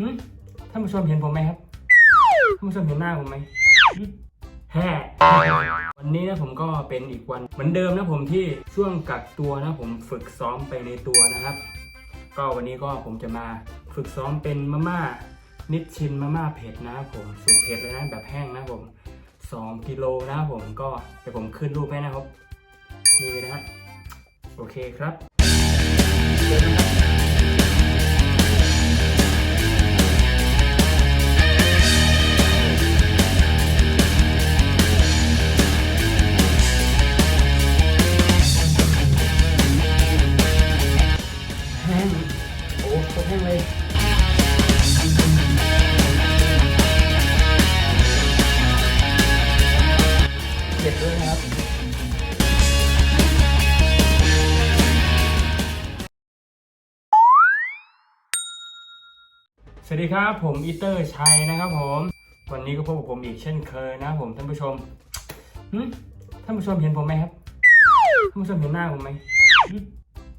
หึท่านผู้ชมเห็นผมไหมครับ ท่านผู้ชมเห็นหน้าผมไหมหึแฮ่วันนี้นะผมก็เป็นอีกวัน เหมือนเดิมนะผมที่ช่วงกักตัวนะผมฝึกซ้อมไปในตัวนะครับ ก็วันนี้ก็ผมจะมาฝึกซ้อมเป็นมาม่านิดชินมาม่าเผ็ดนะครับผมสูตรเผ็ดเลยนะแบบแห้งนะผม 2 กิโลนะครับผมก็เดี๋ยวผมขึ้นรูปให้นะครับนี่นะฮะโอเคครับ สวัสดีครับผมอีเตอร์ชัยนะครับผม วันนี้ก็พบกับผมอีกเช่นเคยนะครับผมท่านผู้ชมท่านผู้ชมเห็นผมไหมครับท่านผู้ชมเห็นหน้าผมไหม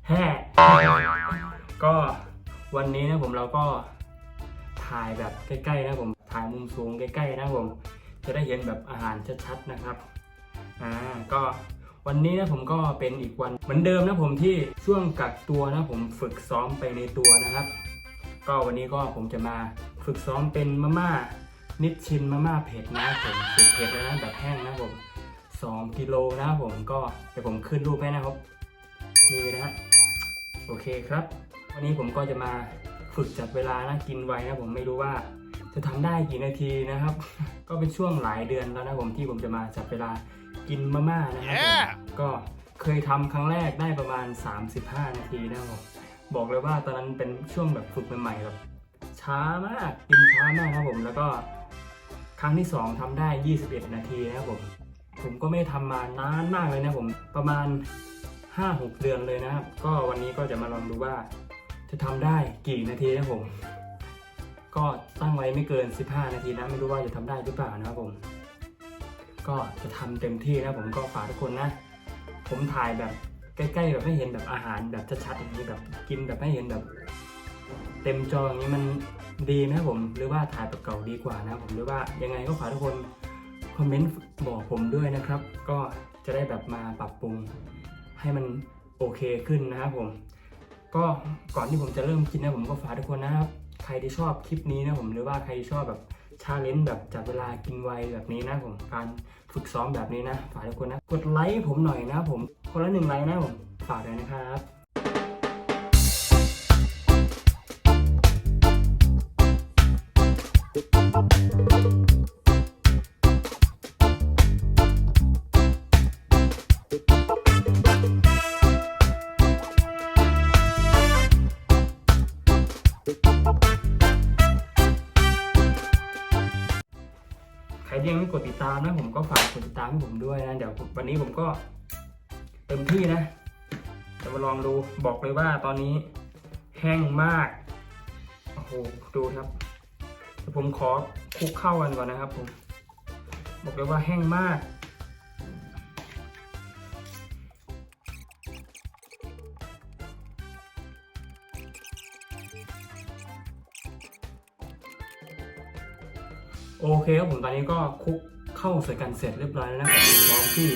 แฮ่ก็วันนี้นะผมเราก็ถ่ายแบบใกล้ๆนะผมถ่ายมุมสูงใกล้ๆนะผม จะได้เห็นแบบอาหารชัดๆนะครับอ่าก็วันนี้นะผมก็เป็นอีกวันเหมือนเดิมนะผมที่ช่วงกักตัวนะผมฝึกซ้อมไปในตัวนะครับ ก็วันนี้ก็ผมจะมาฝึกซ้อมเป็นมาม่านิดชินมาม่าเผ็ดนะครับผมสูตรเผ็ดเลยนะแบบแห้งนะครับผม2กิโลนะครับผมก็เดี๋ยวผมขึ้นรูปให้นะครับนี่นะฮะโอเคครับ วันนี้ผมก็จะมาฝึกจัดเวลานะกินไวนะผมไม่รู้ว่าจะทำได้กี่นาทีนะครับ ก็เป็นช่วงหลายเดือนแล้วนะผมที่ผมจะมาจัดเวลากินมาม่านะครับผม Yeah ก็เคยทำครั้งแรกได้ประมาณ 35 นาทีนะครับผม บอกเลยว่าตอนนั้นเป็นช่วงแบบฝึกใหม่ๆแบบช้ามากกินช้ามากนะครับผม แล้วก็ครั้งที่ 2ทำได้ 21 นาทีนะครับผม ผมก็ไม่ได้ทำมานานมากเลยนะผมประมาณ 5-6 เดือนเลยนะครับ ก็วันนี้ก็จะมาลองดูว่า จะทำได้กี่นาทีนะผม ก็ตั้งไว้ไม่เกิน 15 นาทีนะไม่รู้ว่าจะทำได้หรือเปล่านะครับผม ก็จะทำเต็มที่นะผมก็ฝากทุกคนนะ ผมถ่ายแบบ ใกล้ๆแบบให้เห็นแบบอาหารแบบชัดๆอย่างนี้แบบกินแบบให้เห็นแบบ เต็มจออย่างนี้มันดีไหมครับผมหรือว่าถ่ายแบบเก่าดีกว่านะผมหรือว่ายังไงก็ฝากทุกคนคอมเมนต์บอกผมด้วยนะครับ ก็จะได้แบบมาปรับปรุงให้มันโอเคขึ้นนะครับผม ก็ก่อนที่ผมจะเริ่มกินนะผมก็ฝากทุกคนนะครับ ใครที่ชอบคลิปนี้นะผมหรือว่าใครที่ชอบแบบ ชาเลนจ์แบบจับเวลากินไวแบบนี้นะผมการฝึกซ้อมแบบนี้นะ ฝากทุกคนนะ กดไลค์ผมหน่อยนะผม คนละหนึ่งไลค์นะผม ฝากเลยนะครับ รที่ยังไม่กดติดตามนะผมก็ฝากกดติดตามให้ผมด้วยนะเดี๋ยววันนี้ผมก็เต็มที่นะจะมาลองดูบอกเลยว่าตอนนี้แห้งมากโอ้โหดูครับผมขอคุกเข้ากันก่อนนะครับผมบอกเลยว่าแห้งมาก โอเคครับผมตอนนี้ก็คลุกเข้าใส่กันเสร็จเรียบร้อยแล้วนะครับผมพร้อมที่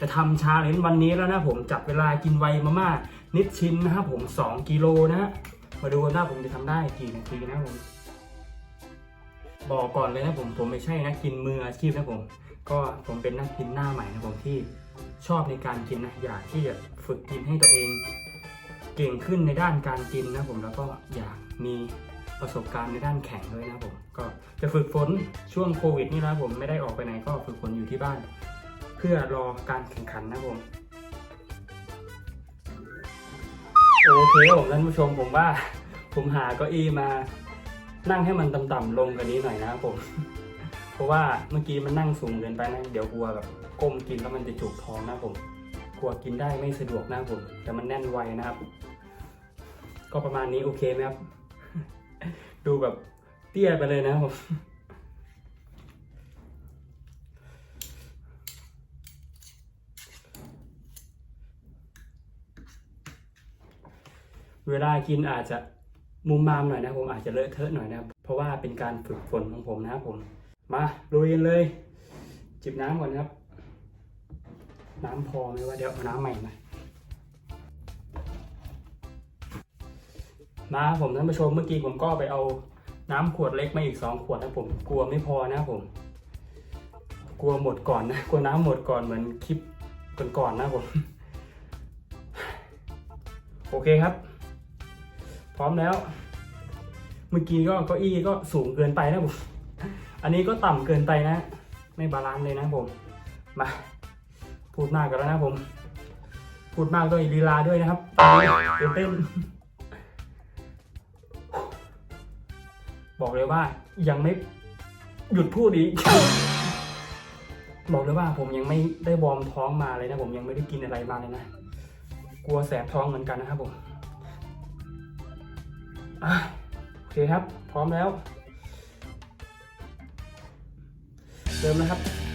จะทำชาเลนจ์วันนี้แล้วนะผมจับเวลากินไวมาม่านิดชิ้นนะครับผม 2 กิโลนะฮะมาดูกันว่าผมจะทำได้กี่นาทีนะผม บอกก่อนเลยนะผมผมไม่ใช่นักกินมืออาชีพนะผม ก็ผมเป็นนักกินหน้าใหม่นะผมที่ชอบในการกินนะอยากที่จะฝึกกินให้ตัวเอง เก่งขึ้นในด้านการกินนะผมแล้วก็อยากมี ประสบการณ์ในด้านแข่งด้วยนะผมก็จะฝึกฝนช่วงโควิดนี่นะผมไม่ได้ออกไปไหนก็ฝึกฝนอยู่ที่บ้าน เพื่อรอการแข่งขันนะผมโอเคผมท่านผู้ชมผมว่า ผมหาเก้าอี้มานั่งให้มันต่ำๆลงกันนี้หน่อยนะครับผม เพราะว่าเมื่อกี้มันนั่งสูงเกินไปนะเดี๋ยวกลัวแบบก้มกินแล้วมันจะจุกท้องนะผมกลัวกินได้ไม่สะดวกนะผม แต่มันแน่นไวนะครับ ก็ประมาณนี้โอเคไหมครับ ดูแบบเตี้ยไปเลยนะครับผมเวลากินอาจจะมุมมามหน่อยนะผมอาจจะเลอะเทอะหน่อยนะเพราะว่าเป็นการฝึกฝนของผมนะครับผมมาลุยกันเลย จิบน้ำก่อนครับ น้ำพอไหมว่าเดี๋ยวเอาน้ำใหม่มา มาครับผมท่านผู้ชมเมื่อกี้ผมก็ไปเอาน้ำขวดเล็กมาอีกสองขวดนะผมกลัวไม่พอนะผม กลัวหมดก่อนนะกลัวน้ำหมดก่อนเหมือนคลิปก่อนๆนะผมโอเคครับ พร้อมแล้ว เมื่อกี้ก็เก้าอี้ก็สูงเกินไปนะผมอันนี้ก็ต่ำเกินไปนะ ไม่บาลานซ์เลยนะผม มาพูดมากกันแล้วนะผม พูดมากด้วยลีลาด้วยนะครับตื่นเต้น บอกเลยว่ายังไม่หยุดพูดอีก บอกเลยว่าผมยังไม่ได้วอร์มท้องมาเลยนะ ผมยังไม่ได้กินอะไรมาเลยนะ กลัวแสบท้องเหมือนกันนะครับผมโอเคครับ พร้อมแล้ว เริ่มนะครับ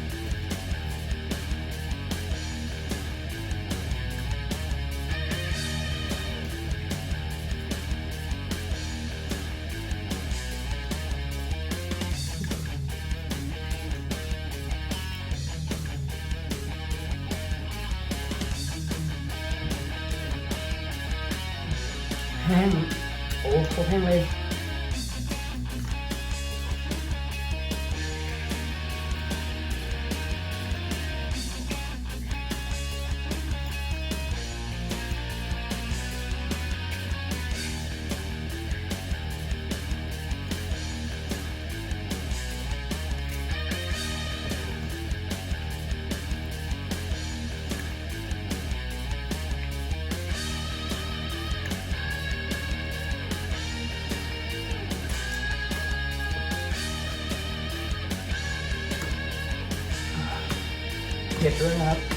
แห้งโอ้โคตรแห้งเลย เผ็ดด้วยนะครับ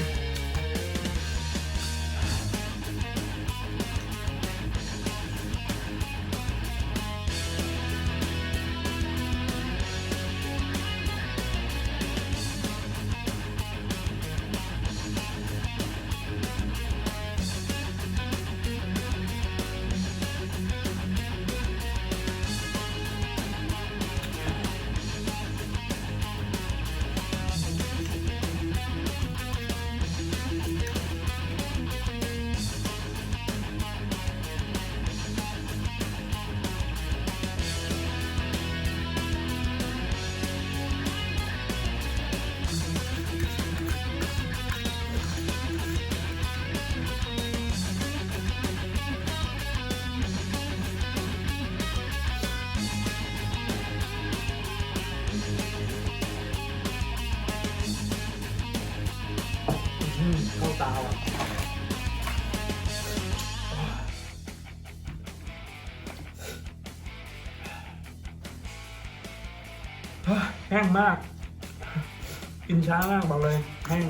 แห้งมาก กินช้ามากบอกเลยแห้ง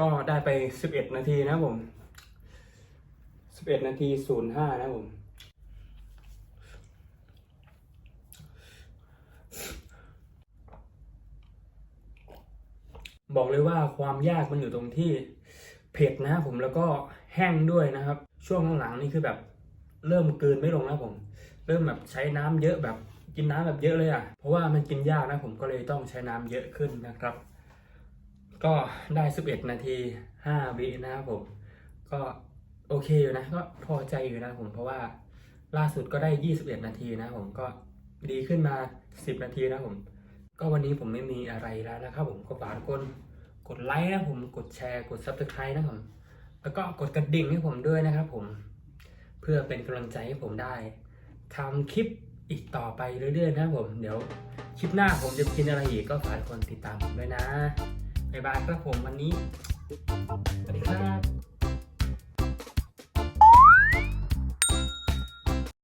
ก็ได้ไป 11 นาทีนะครับผม 11 นาที 05 นะครับผม บอกเลยว่าความยากมันอยู่ตรงที่เผ็ดนะผมแล้วก็แห้งด้วยนะครับ ช่วงหลังๆนี่คือแบบเริ่มเกลืนไม่ลงแล้วผม เริ่มแบบใช้น้ำเยอะแบบกินน้ำแบบเยอะเลยอะ เพราะว่ามันกินยากนะผมก็เลยต้องใช้น้ำเยอะขึ้นนะครับ ก็ได้ 11 นาที 5 วินะครับผม ก็โอเคอยู่นะ ก็พอใจอยู่นะผมเพราะว่าล่าสุดก็ได้ 21 นาทีนะผมก็ดีขึ้นมา 10 นาทีนะผม ก็วันนี้ผมไม่มีอะไรแล้วนะครับผมก็ฝากทุกคนกดไลค์นะผมกดแชร์กด subscribe นะผมแล้วก็กดกระดิ่งให้ผมด้วยนะครับผม เพื่อเป็นกำลังใจให้ผมได้ทำคลิปอีกต่อไปเรื่อยๆนะครับผม เดี๋ยวคลิปหน้าผมจะกินอะไรอีกก็ฝากกคนติดตามผมด้วยนะ บ๊ายบายครับผมวันนี้สวัสดีครับ